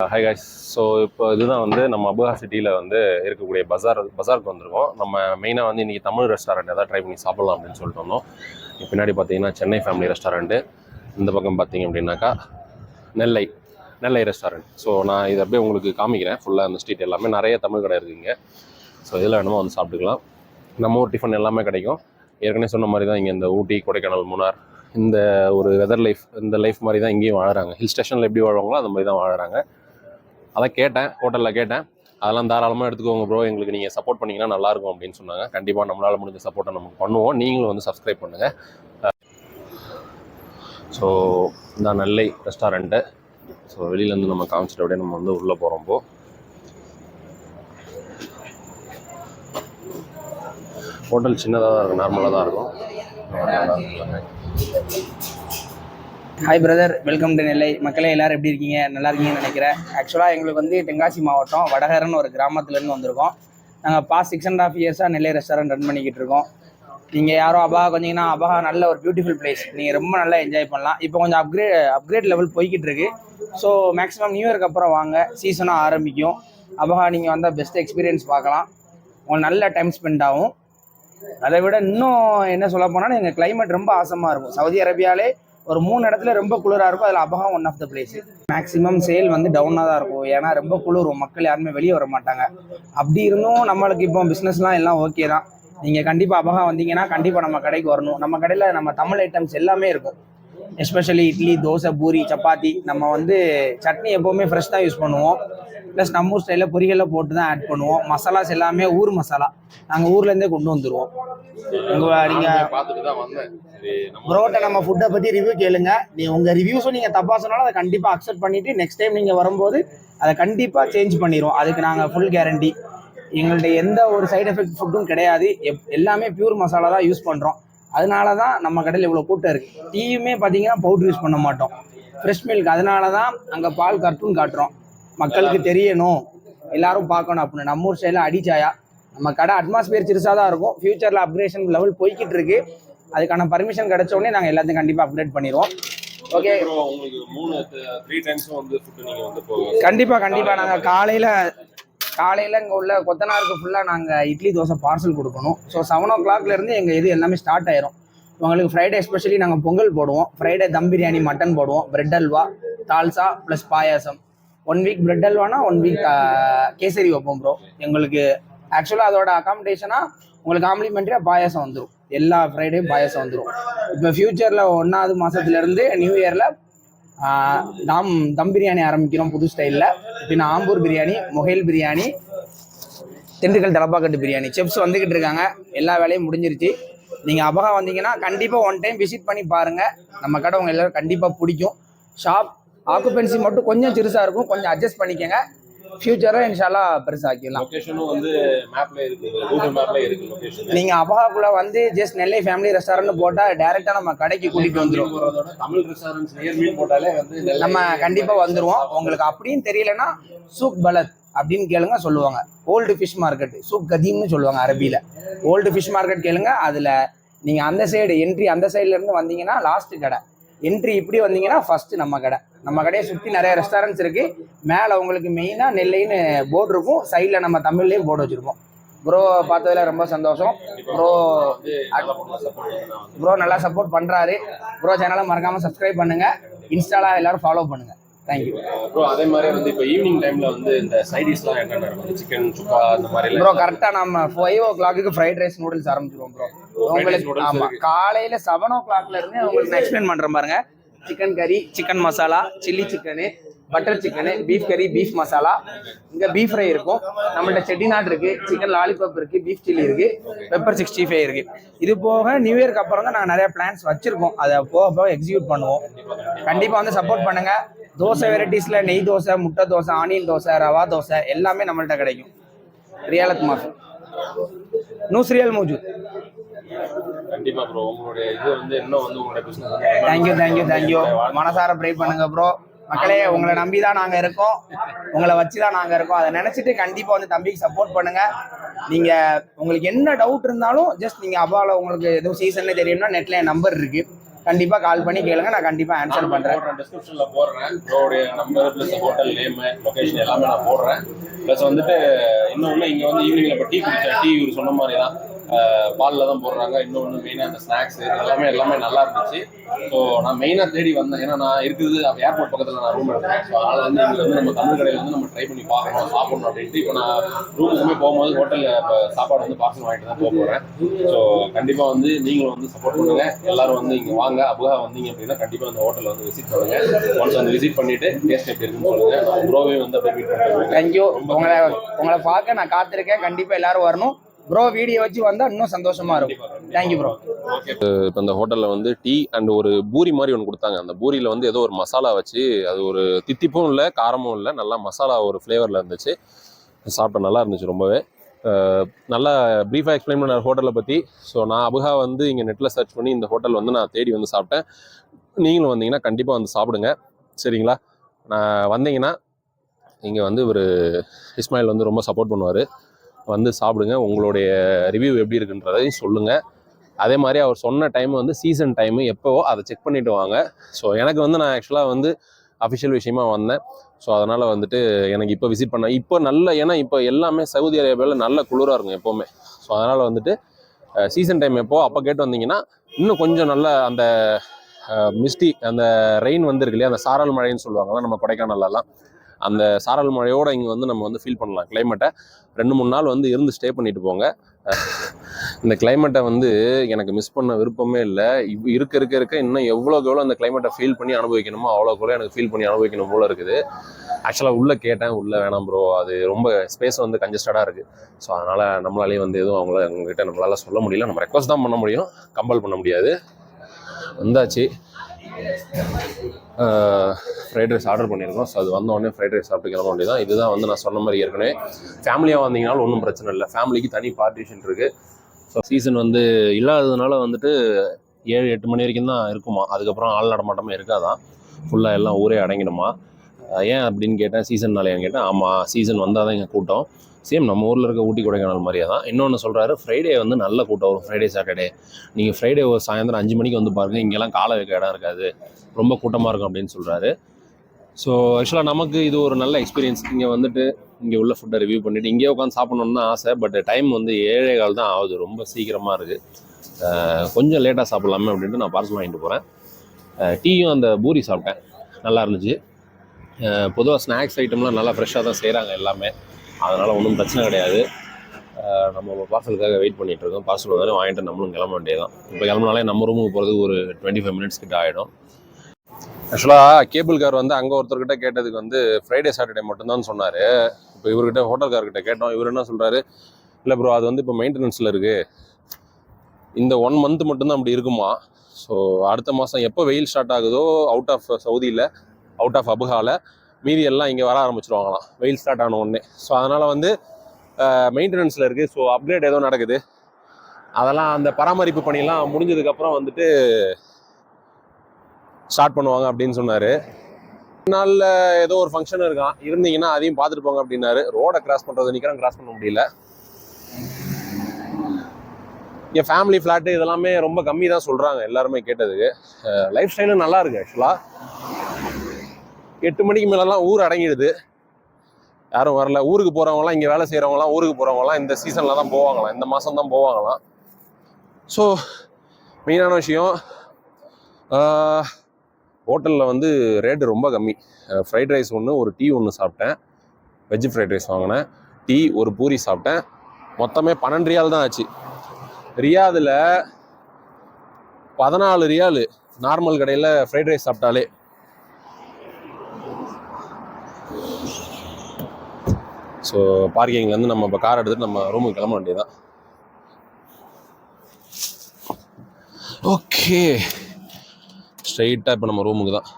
High guys so இப்போ இதுதான் வந்து நம்ம அபுகா சிட்டியில் வந்து இருக்கக்கூடிய பஜார் பஜாருக்கு வந்திருக்கோம். நம்ம மெயினாக வந்து இன்றைக்கி தமிழ் ரெஸ்டாரண்ட் எதாவது ட்ரை பண்ணி சாப்பிடலாம் அப்படின்னு சொல்லிட்டு வந்தோம். பின்னாடி பார்த்தீங்கன்னா சென்னை ஃபேமிலி ரெஸ்டாரண்ட்டு இந்த பக்கம் பார்த்தீங்க அப்படின்னாக்கா நெல்லை நெல்லை ரெஸ்டாரண்ட் ஸோ நான் இதை அப்படியே உங்களுக்கு காமிக்கிறேன். ஃபுல்லாக அந்த ஸ்ட்ரீட் எல்லாமே நிறைய தமிழ் கடை இருக்குங்க. ஸோ இதில் வேணுமோ வந்து சாப்பிட்டுக்கலாம். நம்ம ஊர் டிஃபன் எல்லாமே கிடைக்கும். ஏற்கனவே சொன்ன மாதிரி தான் இங்கே இந்த ஊட்டி கொடைக்கானல் மூணார் இந்த ஒரு வெதர் லைஃப் இந்த லைஃப் மாதிரி தான் இங்கேயும் வாழறாங்க. ஹில் ஸ்டேஷனில் எப்படி வாழ்வாங்களோ அந்த மாதிரி தான் வாழறாங்க. அதான் கேட்டேன் ஹோட்டலில் கேட்டேன். அதெல்லாம் தாராளமாக எடுத்துக்கோங்க ப்ரோ எங்களுக்கு நீங்கள் சப்போர்ட் பண்ணீங்கன்னா நல்லாயிருக்கும் அப்படின்னு சொன்னாங்க. கண்டிப்பாக நம்மளால் முடிஞ்ச சப்போர்ட்டை நமக்கு பண்ணுவோம். நீங்களும் வந்து சப்ஸ்கிரைப் பண்ணுங்கள் ஸோ இந்த நெல்லை ரெஸ்டாரண்ட்டு ஸோ வெளியிலேருந்து நம்ம காமிச்சிட்டு அப்படியே நம்ம வந்து உள்ளே போகிறோம் ஹோட்டல் சின்னதாக தான் இருக்கும். நார்மலாக தான் இருக்கும். Hi brother welcome to Nellai மக்களே எல்லாரும் எப்படி இருக்கீங்க? நல்லா இருக்கீங்கன்னு நினைக்கிறேன். ஆக்சுவலாக எங்களுக்கு வந்து தென்காசி மாவட்டம் வடகரன்னு ஒரு கிராமத்துலேருந்து வந்திருக்கோம். நாங்கள் பாஸ்ட் சிக்ஸ் அண்ட் ஆஃப் இயர்ஸாக நெல்லை ரெஸ்டாரண்ட் ரன் பண்ணிக்கிட்டு இருக்கோம். நீங்கள் யாரும் அபா கொஞ்சீங்கன்னா அபகா நல்ல ஒரு பியூட்டிஃபுல் பிளேஸ் நீங்கள் ரொம்ப நல்லா என்ஜாய் பண்ணலாம். இப்போ கொஞ்சம் அப்கிரேட் அப்கிரேட் லெவல் போய்கிட்டு இருக்கு. ஸோ மேக்ஸிமம் நியூ இயர்க்கு அப்புறம் வாங்க. சீசனாக ஆரம்பிக்கும். அபகா நீங்கள் வந்தால் பெஸ்ட் எக்ஸ்பீரியன்ஸ் பார்க்கலாம். உங்களுக்கு நல்ல டைம் ஸ்பெண்ட் ஆகும். அதை விட இன்னும் என்ன சொல்ல போனால் எங்கள் கிளைமேட் ரொம்ப ஆசமாக இருக்கும். சவுதி அரேபியாலே ஒரு மூணு இடத்துல ரொம்ப குளிராக இருக்கும் அதில் அபகம் one of the place maximum sale வந்து டவுனாக தான் இருக்கும். ஏன்னா ரொம்ப குளிரும். மக்கள் யாருமே வெளியே வர மாட்டாங்க. அப்படி இருந்தும் நம்மளுக்கு இப்போ பிஸ்னஸ்லாம் எல்லாம் ஓகே தான். நீங்கள் கண்டிப்பாக அபகம் வந்தீங்கன்னா கண்டிப்பாக நம்ம கடைக்கு வரணும். நம்ம கடையில் நம்ம தமிழ் ஐட்டம்ஸ் எல்லாமே இருக்கும். எஸ்பெஷலி இட்லி தோசை பூரி சப்பாத்தி. நம்ம வந்து சட்னி எப்போவுமே ஃப்ரெஷ் தான் யூஸ் பண்ணுவோம். ப்ளஸ் நம்ம ஊர் ஸ்டைலில் பொரியலில் போட்டு தான் ஆட் பண்ணுவோம். மசாலாஸ் எல்லாமே ஊர் மசாலா. நாங்கள் ஊர்லேருந்தே கொண்டு வந்துடுவோம் ப்ரோட்ட நம்ம ஃபுட்டை பற்றி ரிவ்யூ கேளுங்க. நீ உங்கள் ரிவ்யூஸும் நீங்கள் தப்பாக சொன்னாலும் அதை கண்டிப்பாக அக்செப்ட் பண்ணிவிட்டு நெக்ஸ்ட் டைம் நீங்கள் வரும்போது அதை கண்டிப்பாக சேஞ்ச் பண்ணிடுவோம் அதுக்கு நாங்கள் ஃபுல் கேரண்டி எங்கள்ட்ட எந்த ஒரு சைடு எஃபெக்ட் ஃபுட்டும் கிடையாது. எப் எல்லாமே பியூர் மசாலா தான் யூஸ் பண்ணுறோம் அதனால தான் நம்ம கடையில் இவ்வளோ கூட்டம் இருக்குது டீயுமே பார்த்தீங்கன்னா பவுட்ரு யூஸ் பண்ண மாட்டோம். ஃப்ரெஷ் மில்க் அதனால தான் அங்கே பால் கர்ட்டூன் காட்டுறோம். மக்களுக்கு தெரியணும். எல்லாரும் பார்க்கணும் அப்படின்னு. நம்ம ஊர் சைடில் அடிச்சாயா? நம்ம கடை அட்மாஸ்பியர் சிறுசாக தான் இருக்கும். ஃபியூச்சரில் அப்கிரேஷன் லெவல் போய்கிட்டு இருக்கு. அதுக்கான பர்மிஷன் கிடைச்ச உடனே நாங்கள் எல்லாத்தையும் கண்டிப்பாக அப்கிரேட் பண்ணிடுவோம். ஓகே கண்டிப்பாக கண்டிப்பாக நாங்கள் காலையில் காலையில் இங்கே உள்ள கொத்தனாருக்கு ஃபுல்லாக நாங்கள் இட்லி தோசை பார்சல் கொடுக்கணும். ஸோ செவன் ஓ இருந்து எங்கள் இது எல்லாமே ஸ்டார்ட் ஆயிரும். உங்களுக்கு ஃப்ரைடே எஸ்பெஷலி நாங்கள் பொங்கல் போடுவோம். ஃப்ரைடே தம் பிரியாணி மட்டன் போடுவோம். Bread halwa dalcha plus payasam. One week bread அல்வானா one week kesari வைப்போம் ப்ரோ எங்களுக்கு ஆக்சுவலாக அதோட அகாமடேஷனாக உங்களுக்கு காம்ப்ளிமெண்ட்ரியாக பாயாசம் வந்துடும் எல்லா ஃப்ரைடேயும் பாயாசம் வந்துடும் இப்போ ஃப்யூச்சரில் ஒன்றாவது மாதத்துலேருந்து நியூ இயரில் தாம் தம் பிரியாணி ஆரம்பிக்கிறோம் புது ஸ்டைலில் பின்ன ஆம்பூர் பிரியாணி மொகைல் பிரியாணி திண்டுக்கல் தலப்பாக்கட்டு பிரியாணி. செப்ஸ் வந்துக்கிட்டு இருக்காங்க. எல்லா வேலையும் முடிஞ்சிருச்சு. நீங்கள் அபகா வந்தீங்கன்னா கண்டிப்பாக ஒன் டைம் விசிட் பண்ணி பாருங்கள் நம்ம கடை உங்கள் எல்லோரும் கண்டிப்பாக பிடிக்கும். ஷாப் ஆக்குபென்சி மட்டும் கொஞ்சம் சிறுசாக இருக்கும். கொஞ்சம் அட்ஜஸ்ட் பண்ணிக்கங்க. ஃப்யூச்சரில் இன்ஷால்லா பெருசாக்கிடலாம் லொகேஷனும் வந்து மேப்ல இருக்கு. கூகுள் மேப்ல இருக்கு லொகேஷன் நீங்க அபகாக்குள்ள வந்து ஜஸ்ட் நெல்லை ஃபேமிலி ரெஸ்டாரண்ட் போட்டா டைரக்டா நம்ம கடைக்கு கூட்டிட்டு வந்துரும். தமிழ் ரெஸ்டாரண்ட்ஸ் நியர் மீன் போட்டாலே வந்து நெல்லை- நம்ம கண்டிப்பா வந்துருவோம். உங்களுக்கு அப்படின்னு தெரியலனா சூக் பலத் அப்படின்னு கேளுங்க சொல்லுவாங்க. ஓல்டு ஃபிஷ் மார்க்கெட் சூக் கதீம்னு சொல்லுவாங்க அரபியில. ஓல்டு ஃபிஷ் மார்க்கெட் கேளுங்க. அதுல நீங்க அந்த சைடு என்ட்ரி அந்த சைடுல இருந்து வந்தீங்கன்னா லாஸ்ட் கடை. என்ட்ரி இப்படி வந்தீங்கன்னா ஃபர்ஸ்ட் நம்ம கடை. நம்ம கடையை சுற்றி நிறைய ரெஸ்டாரண்ட்ஸ் இருக்கு. மேலே உங்களுக்கு மெயினாக நெல்லைன்னு போர்டு இருக்கும். சைடில் நம்ம தமிழ்லேயும் போர்டு வச்சுருப்போம். ப்ரோ பார்த்ததுல ரொம்ப சந்தோஷம். ப்ரோ ப்ரோ நல்லா சப்போர்ட் பண்ணுறாரு ப்ரோ சேனலை மறக்காமல் சப்ஸ்கிரைப் பண்ணுங்க. இன்ஸ்டாலாக எல்லாரும் ஃபாலோ பண்ணுங்கள் தேங்க்யூ ப்ரோ அதே மாதிரி வந்து இப்போ ஈவினிங் டைம்ல வந்து இந்த சைடிஷ்லாம் என்னென்ன இருக்கும்? சிக்கன் சுக்கா அந்த மாதிரி ப்ரோ கரெக்டா நம்ம ஃபைவ் ஓ கிளாக்கு ஃப்ரைட் ரைஸ் நூடுல்ஸ் ஆரம்பிச்சிருவோம் ப்ரோ உங்களுக்கு noodles ஆமா இருக்கு. காலையில செவன் ஓ கிளாக்ல இருந்து உங்களுக்கு எக்ஸ்பிளைன் பண்றேன் பாருங்க. Chicken curry chicken masala chilli chicken butter chicken beef curry beef masala இங்கே பீஃப் ஃப்ரை இருக்கும். நம்மள்ட்ட செட்டிநாட் இருக்குது சிக்கன் லாலிபாப் இருக்குது பீஃப் சில்லி இருக்குது பெப்பர் சிக்ஸ்டி ஃபைவ் இருக்குது இது போக நியூ இயர்க்கு அப்புறம் தான் நாங்கள் நிறைய பிளான்ஸ் வச்சுருக்கோம். அதை போக போக எக்ஸிக்யூட் பண்ணுவோம். கண்டிப்பாக வந்து சப்போர்ட் பண்ணுங்கள் தோசை வெரைட்டிஸில் நெய் தோசை முட்டை தோசை ஆனியன் தோசை ரவா தோசை எல்லாமே நம்மள்ட்ட கிடைக்கும். ரியாலத் மாஃபி நூஸ்ரியல் மூஜூத் கண்டிப்பா ப்ரோ உங்களுடைய இது வந்து இன்னும் வந்து உங்களுடைய business thank you thank you thank you மனசார ப்ரே பண்ணுங்க ப்ரோ மக்களே உங்களை நம்பி தான் நாங்கள் இருக்கோம். உங்களை வச்சு தான் நாங்கள் இருக்கோம். அதை நினச்சிட்டு கண்டிப்பாக வந்து தம்பிக்கு சப்போர்ட் பண்ணுங்க. நீங்கள் உங்களுக்கு என்ன டவுட் இருந்தாலும் ஜஸ்ட் நீங்கள் அவ்வாவில் உங்களுக்கு எதுவும் சீசன்னே தெரியும்னா நெட்டில் என் நம்பர் இருக்கு. கண்டிப்பாக கால் பண்ணி கேளுங்க. நான் கண்டிப்பாக ஆன்சர் பண்ணுறேன் டிஸ்கிரிப்ஷன்ல போடுறேன். ப்ரோடைய number plus hotel name location எல்லாமே நான் போடுறேன். ப்ளஸ் வந்துட்டு இன்னொன்று இங்கே வந்து ஈவினிங்ல இப்போ டீ குடிச்சேன். டீ இவர் சொன்ன மாதிரி தான் பாலில் தான் போடுறாங்க. இன்னொன்று மெயினாக அந்த ஸ்நாக்ஸ் எல்லாமே எல்லாமே நல்லா இருந்துச்சு. ஸோ நான் மெயினாக தேடி வந்தேன். ஏன்னா நான் இருக்குது ஏர்போர்ட் பக்கத்தில் நான் ரூம் எடுத்தேன். ஸோ அதனால் வந்து இங்கே வந்து நம்ம தமிழ் கடையில் வந்து நம்ம ட்ரை பண்ணி பார்க்கணும் சாப்பிடணும் அப்படின்ட்டு இப்போ நான் ரூமுக்குமே போகும்போது ஹோட்டலில் இப்போ சாப்பாடு வந்து பார்சல் வாங்கிட்டு தான் போக போகிறேன் ஸோ கண்டிப்பாக வந்து நீங்களும் வந்து சப்போர்ட் பண்ணுங்க. எல்லாரும் வந்து இங்கே வாங்க. அபுகா வந்தீங்க அப்படின்னா கண்டிப்பாக அந்த ஹோட்டலில் வந்து விசிட் பண்ணுங்க. ஒன்ஸ் வந்து விசிட் பண்ணிட்டு டேஸ்ட் எப்படி இருக்குன்னு சொல்லுங்க. நான் ப்ரோவே வந்து அப்படியே மீட் பண்ணுறேன் தேங்க்யூ உங்களை உங்களை பார்க்க நான் காத்திருக்கேன். கண்டிப்பாக எல்லாரும் வரணும். ப்ரோ வீடியோ வச்சு வந்தால் இன்னும் சந்தோஷமா இருக்கும். தேங்க்யூ ப்ரோ இப்போ இந்த ஹோட்டலில் வந்து டீ அண்ட் ஒரு பூரி மாதிரி ஒன்று கொடுத்தாங்க. அந்த பூரியில் வந்து ஏதோ ஒரு மசாலா வச்சு அது ஒரு தித்திப்பும் இல்லை காரமும் இல்லை நல்லா மசாலா ஒரு ஃப்ளேவரில் இருந்துச்சு. சாப்பிட்ட நல்லா இருந்துச்சு ரொம்பவே. நல்லா ப்ரீஃபாக எக்ஸ்பிளைன் பண்ண ஹோட்டலை பற்றி ஸோ நான் அபுகா வந்து இங்கே நெட்டில் சர்ச் பண்ணி இந்த ஹோட்டல் வந்து நான் தேடி வந்து சாப்பிட்டேன். நீங்களும் வந்தீங்கன்னா கண்டிப்பாக வந்து சாப்பிடுங்க. சரிங்களா? நான் வந்தீங்கன்னா இங்கே வந்து ஒரு இஸ்மாயில் வந்து ரொம்ப சப்போர்ட் பண்ணுவார். வந்து சாப்பிடுங்க. உங்களுடைய ரிவ்யூ எப்படி இருக்குன்றதையும் சொல்லுங்கள் அதே மாதிரி அவர் சொன்ன டைம் வந்து சீசன் டைமு எப்போவோ அதை செக் பண்ணிட்டு வாங்க. ஸோ எனக்கு வந்து நான் ஆக்சுவலாக வந்து அஃபிஷியல் விஷயமா வந்தேன். ஸோ அதனால் வந்துட்டு எனக்கு இப்போ விசிட் பண்ண இப்போ நல்ல ஏன்னா இப்போ எல்லாமே சவுதி அரேபியாவில் நல்ல குளிராக இருக்கும் எப்போவுமே. ஸோ அதனால் வந்துட்டு சீசன் டைம் எப்போ அப்போ கேட்டு வந்தீங்கன்னா இன்னும் கொஞ்சம் நல்ல அந்த மிஸ்டி அந்த ரெயின் வந்திருக்கு இல்லையா? அந்த சாரல் மழைன்னு சொல்லுவாங்கல்ல நம்ம கொடைக்கானல்லாம் அந்த சாரல் மழையோடு இங்கே வந்து நம்ம வந்து ஃபீல் பண்ணலாம். கிளைமேட்டை ரெண்டு மூணு நாள் வந்து இருந்து ஸ்டே பண்ணிட்டு போங்க. இந்த கிளைமேட்டை வந்து எனக்கு மிஸ் பண்ண விருப்பமே இல்லை. இவ் இருக்க இருக்க இருக்க இன்னும் எவ்வளோக்கு எவ்வளோ அந்த கிளைமேட்டை ஃபீல் பண்ணி அனுபவிக்கணுமோ அவ்வளோக்கு எவ்வளோ எனக்கு ஃபீல் பண்ணி அனுபவிக்கணும் போல இருக்குது. ஆக்சுவலாக உள்ளே கேட்டேன். உள்ளே வேணாம் ப்ரோ அது ரொம்ப ஸ்பேஸ் வந்து கன்ஜஸ்டடாக இருக்குது ஸோ அதனால் நம்மளாலேயும் வந்து எதுவும் அவங்கள அவங்ககிட்ட நம்மளால சொல்ல முடியல. நம்ம ரெக்வஸ்ட் தான் பண்ண முடியும். கம்பல் பண்ண முடியாது. வந்தாச்சு. ஃப்ரைட் ரைஸ் ஆர்டர் பண்ணியிருக்கோம் ஸோ அது வந்த உடனே ஃப்ரைட் ரைஸ் சாப்பிட்டு கிளம்ப வேண்டியதான் இதுதான் வந்து நான் சொன்ன மாதிரி ஏற்கனவே ஃபேமிலியாக வந்தீங்கனாலும் ஒன்றும் பிரச்சனை இல்லை. ஃபேமிலிக்கு தனி பார்ட்டிஷன் இருக்குது ஸோ சீசன் வந்து இல்லாததுனால வந்துட்டு ஏழு எட்டு மணி வரைக்கும் தான் இருக்குமா? அதுக்கப்புறம் ஆள் நடமாட்டமே இருக்காதான். ஃபுல்லாக எல்லாம் ஊரே அடங்கிடுமா? ஏன் அப்படின்னு கேட்டேன். சீசன்னாலேயான்னு கேட்டேன். ஆமாம் சீசன் வந்தால் தான் எங்கள் கூட்டம். சேம் நம்ம ஊரில் இருக்க ஊட்டி கொடைக்கானல் மாதிரியே தான். இன்னொன்று சொல்கிறாரு ஃப்ரைடே வந்து நல்ல கூட்டம் வரும் ஃப்ரைடே சாட்டர்டே நீங்கள் ஃப்ரைடே ஒரு சாயந்தரம் அஞ்சு மணிக்கு வந்து பாருங்கள் இங்கெல்லாம் காலை வைக்க இடம் இருக்காது. ரொம்ப கூட்டமாக இருக்கும் அப்படின்னு சொல்கிறாரு ஸோ ஆக்சுவலாக நமக்கு இது ஒரு நல்ல எக்ஸ்பீரியன்ஸ் இங்கே வந்துட்டு இங்கே உள்ள ஃபுட்டை ரிவ்யூ பண்ணிவிட்டு இங்கேயே உட்காந்து சாப்பிடணுன்னு தான் ஆசை பட் டைம் வந்து ஏழே கால் தான் ஆகுது. ரொம்ப சீக்கிரமாக இருக்குது கொஞ்சம் லேட்டாக சாப்பிட்லாமே அப்படின்ட்டு நான் பார்சல் வாங்கிட்டு போகிறேன் டீயும் அந்த பூரி சாப்பிட்டேன். நல்லா இருந்துச்சு. பொதுவாக ஸ்நாக்ஸ் ஐட்டம்லாம் நல்லா ஃப்ரெஷ்ஷாக தான் செய்கிறாங்க எல்லாமே. அதனால் ஒன்றும் பிரச்சனை கிடையாது. நம்ம பார்சலுக்காக வெயிட் பண்ணிகிட்ருக்கோம் இருக்கோம். பார்சல் வந்தாலும் வாங்கிட்டு நம்மளும் கிளம்ப வேண்டியதான் இப்போ கிளம்புனாலே நம்ம ரூமுக்கு போகிறதுக்கு ஒரு டுவெண்ட்டி ஃபைவ் மினிட்ஸ் கிட்ட ஆகிடும் ஆக்சுவலாக கேபிள் கார் வந்து அங்கே ஒருத்தர்கிட்ட கேட்டதுக்கு வந்து ஃப்ரைடே சாட்டர்டே மட்டும்தான் சொன்னார். இப்போ இவர்கிட்ட ஹோட்டல் கார்கிட்ட கேட்டோம். இவர் என்ன சொல்கிறாரு இல்லை ப்ரோ அது வந்து இப்போ மெயின்டெனன்ஸில் இருக்குது இந்த ஒன் மந்த் மட்டும்தான் அப்படி இருக்குமா? ஸோ அடுத்த மாதம் எப்போ வெயில் ஸ்டார்ட் ஆகுதோ அவுட் ஆஃப் சவுதியில் அவுட் ஆஃப் அபுகாவில் மீதி எல்லாம் இங்கே வர ஆரம்பிச்சிருவாங்களாம். வெயில் ஸ்டார்ட் ஆன உடனே. ஸோ அதனால் வந்து மெயின்டெனன்ஸில் இருக்குது ஸோ அப்கிரேட் ஏதோ நடக்குது. அதெல்லாம் அந்த பராமரிப்பு பணியெல்லாம் முடிஞ்சதுக்கப்புறம் வந்துட்டு ஸ்டார்ட் பண்ணுவாங்க அப்படின்னு சொன்னார். நாளில் ஏதோ ஒரு ஃபங்க்ஷன் இருக்கான். இருந்தீங்கன்னா அதையும் பார்த்துட்டு போங்க அப்படின்னாரு. ரோடை கிராஸ் பண்ணுறது நிற்கிறோம் கிராஸ் பண்ண முடியல. இங்கே ஃபேமிலி ஃப்ளாட்டு இதெல்லாமே ரொம்ப கம்மி தான் சொல்கிறாங்க எல்லாருமே கேட்டதுக்கு. லைஃப் ஸ்டைலும் நல்லா இருக்கு ஆக்சுவலாக எட்டு மணிக்கு மேலெலாம் ஊர் அடங்கிடுது. யாரும் வரல. ஊருக்கு போகிறவங்களாம் இங்கே வேலை செய்கிறவங்களாம் ஊருக்கு போகிறவங்களாம் இந்த சீசனில் தான் போவாங்களாம். இந்த மாதம் தான் போவாங்களாம். ஸோ மெயினான விஷயம் ஹோட்டலில் வந்து ரேட்டு ரொம்ப கம்மி. ஃப்ரைட் ரைஸ் ஒன்று ஒரு டீ ஒன்று சாப்பிட்டேன். வெஜ்ஜு ஃப்ரைட் ரைஸ் வாங்கினேன். டீ ஒரு பூரி சாப்பிட்டேன். மொத்தமே பன்னெண்டு ரியால் தான் ஆச்சு. ரியாதில் பதினாலு ரியாலு நார்மல் கடையில் ஃப்ரைட் ரைஸ் சாப்பிட்டாலே ஸோ பார்க்கிங்லேருந்து நம்ம இப்போ கார் எடுத்துட்டு நம்ம ரூமுக்கு கிளம்ப வேண்டியதுதான். ஓகே ஸ்ட்ரைட்டாக இப்போ நம்ம ரூமுக்கு தான்.